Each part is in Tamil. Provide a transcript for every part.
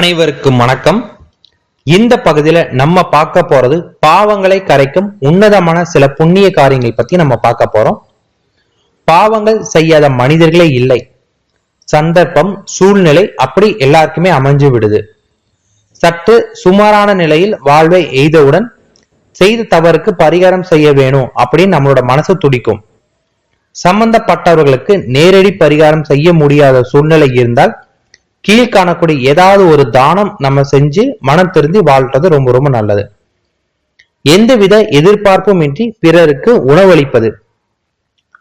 அனைவருக்கும் வணக்கம். இந்த பகுதியில நம்ம பார்க்க போறது பாவங்களை கரைக்கும் உன்னதமான சில புண்ணிய காரியங்கள் பத்தி நம்ம பார்க்க போறோம். பாவங்கள் செய்யாத மனிதர்களே இல்லை. சந்தர்ப்பம் சூழ்நிலை அப்படி எல்லாருக்குமே அமைஞ்சு விடுது. சற்று சுமாரான நிலையில் வாழ்வை எய்தவுடன் செய்த தவறுக்கு பரிகாரம் செய்ய வேணும் அப்படின்னு நம்மளோட மனசு துடிக்கும். சம்பந்தப்பட்டவர்களுக்கு நேரடி பரிகாரம் செய்ய முடியாத சூழ்நிலை இருந்தால் கீழ் காணக்கூடிய ஏதாவது ஒரு தானம் நம்ம செஞ்சு மனம் திருந்தி வாழ்றது ரொம்ப ரொம்ப நல்லது. எந்தவித எதிர்பார்ப்பும் இன்றி பிறருக்கு உணவளிப்பது.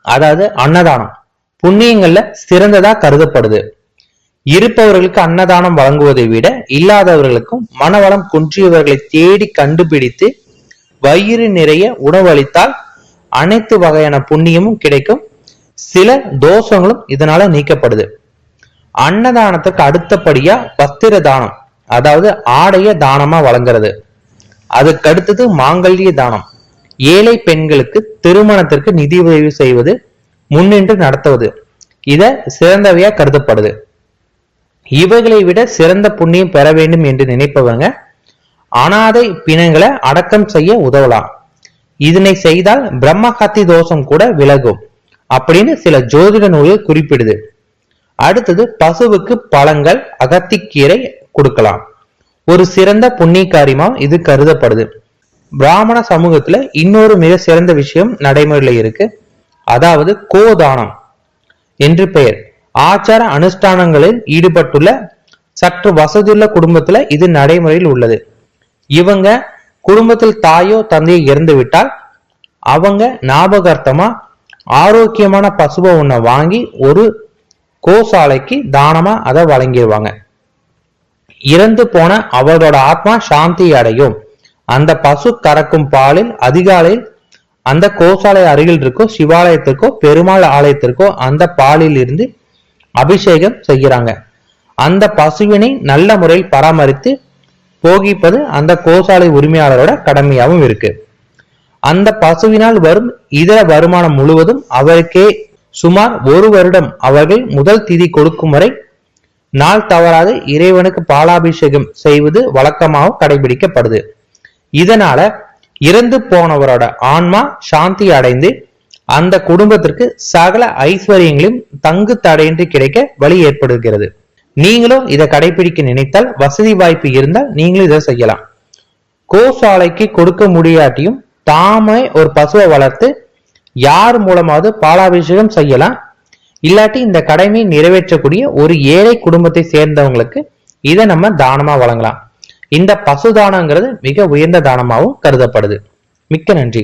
அதாவது அன்னதானம். புண்ணியங்கள்ல சிறந்ததா கருதப்படுது. இருப்பவர்களுக்கு அன்னதானம் வழங்குவதை விட இல்லாதவர்களுக்கும் மனவளம் குன்றியவர்களை தேடி கண்டுபிடித்து வயிறு நிறைய உணவளித்தால் அனைத்து வகையான புண்ணியமும் கிடைக்கும். சில தோஷங்களும் இதனால நீக்கப்படுது. அன்னதானத்துக்கு அடுத்தபடியா வஸ்திர தானம் அதாவது ஆடைய தானமா வழங்குறது. அதுக்கு அடுத்தது மாங்கல்ய தானம். ஏழை பெண்களுக்கு திருமணத்திற்கு நிதி உதவி செய்வது முன்னின்று நடத்துவது. இத சிறந்தவையா கருதப்படுது. இவைகளை விட சிறந்த புண்ணியம் பெற வேண்டும் என்று நினைப்பவங்க அனாதை பிணங்களை அடக்கம் செய்ய உதவலாம். இதனை செய்தால் பிரம்மஹத்தி தோஷம் கூட விலகும் அப்படின்னு சில ஜோதிட நூலில் குறிப்பிடுது. அடுத்தது பசுவுக்கு பழங்கள் அகத்திக்கீரை கொடுக்கலாம். ஒரு சிறந்த புண்ணிய காரியமா இது கருதப்படுது. பிராமண சமூகத்துல இன்னொரு மிக சிறந்த விஷயம் நடைமுறையில இருக்கு. அதாவது கோதானம் என்று பெயர். ஆச்சார அனுஷ்டானங்களில் ஈடுபட்டுள்ள சற்று வசதியுள்ள குடும்பத்துல இது நடைமுறையில் உள்ளது. இவங்க குடும்பத்தில் தாயோ தந்தையோ இறந்து விட்டால் அவங்க ஞாபகார்த்தமா ஆரோக்கியமான பசுவை ஒன்ன வாங்கி ஒரு கோசாலைக்கு தானமா அதை வழங்கிடுவாங்க. இறந்து போன அவரோட ஆத்மா சாந்தி அடையும். அந்த பசு கறக்கும் பாலில் அதிகாலையில் அந்த கோசாலை அருகில் இருக்கோ சிவாலயத்திற்கோ பெருமாள் ஆலயத்திற்கோ அந்த பாலில் இருந்து அபிஷேகம் செய்கிறாங்க. அந்த பசுவினை நல்ல முறையில் பராமரித்து போகிப்பது அந்த கோசாலை உரிமையாளரோட கடமையாகவும் இருக்கு. அந்த பசுவினால் வரும் இதர வருமானம் முழுவதும் அவருக்கே சுமார் ஒரு வருடம் அவர்கள் முதல் திதி கொடுக்கும் வரை நாள் தவறாது இறைவனுக்கு பாலாபிஷேகம் செய்வது வழக்கமாக கடைபிடிக்கப்படுது. இதனால இறந்து போனவரோட ஆன்மா சாந்தி அடைந்து அந்த குடும்பத்திற்கு சகல ஐஸ்வர்யங்களையும் தங்கு தடையின்றி கிடைக்க வழி ஏற்படுகிறது. நீங்களும் இதை கடைபிடிக்க நினைத்தால் வசதி வாய்ப்பு இருந்தால் நீங்களும் இதை செய்யலாம். கோசாலைக்கு கொடுக்க முடியாட்டியும் தாமே ஒரு பசுவை வளர்த்து யார் மூலமாவது பாலாபிஷேகம் செய்யலாம். இல்லாட்டி இந்த கடமை நிறைவேற்றக்கூடிய ஒரு ஏழை குடும்பத்தை சேர்ந்தவங்களுக்கு இதை நம்ம தானமா வழங்கலாம். இந்த பசு தானங்கிறது மிக உயர்ந்த தானமாகவும் கருதப்படுது. மிக்க நன்றி.